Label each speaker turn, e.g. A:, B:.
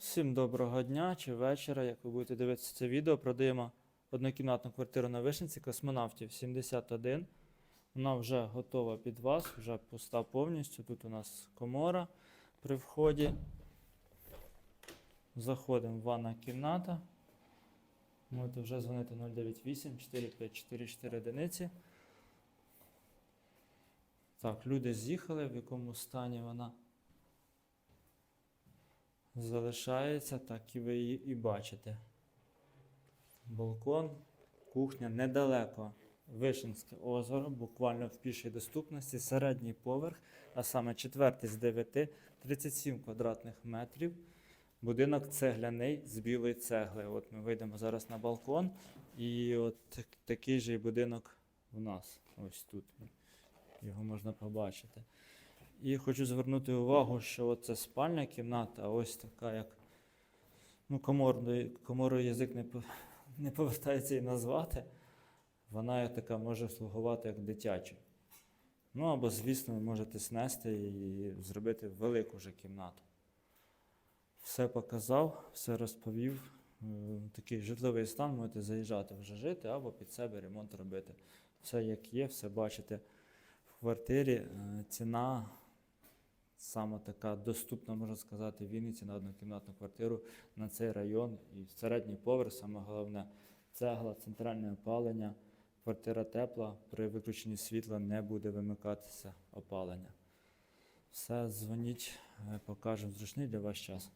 A: Всім доброго дня чи вечора. Як ви будете дивитися це відео, продаємо однокімнатну квартиру на Вишенці космонавтів 71. Вона вже готова під вас, вже пуста повністю. Тут у нас комора при вході. Заходимо в ванна кімната. Можете вже дзвонити 098 454 одиниці. Так, люди з'їхали, в якому стані вона залишається, так і ви її і бачите. Балкон, кухня недалеко. Вишинське озеро, буквально в пішій доступності, середній поверх, а саме четвертий з 9, 37 квадратних метрів. Будинок цегляний з білої цегли. От ми вийдемо зараз на балкон, і от такий же будинок в нас. Ось тут. Його можна побачити. І хочу звернути увагу, що це спальня кімната, а ось така, як ну, коморною, коморою язик не, не повертається її назвати. Вона така може слугувати як дитяча. Ну або, звісно, ви можете снести і зробити велику вже кімнату. Все показав, все розповів. Е, Такий житловий стан можете заїжджати вже жити або під себе ремонт робити. Все як є, все бачите в квартирі. Е, Ціна саме така доступна, можна сказати, в Вінниці на однокімнатну квартиру на цей район. І середній поверх, саме головне, цегла, центральне опалення, квартира тепла, при виключенні світла не буде вимикатися опалення. Все, дзвоніть, е, покажемо зручний для вас час.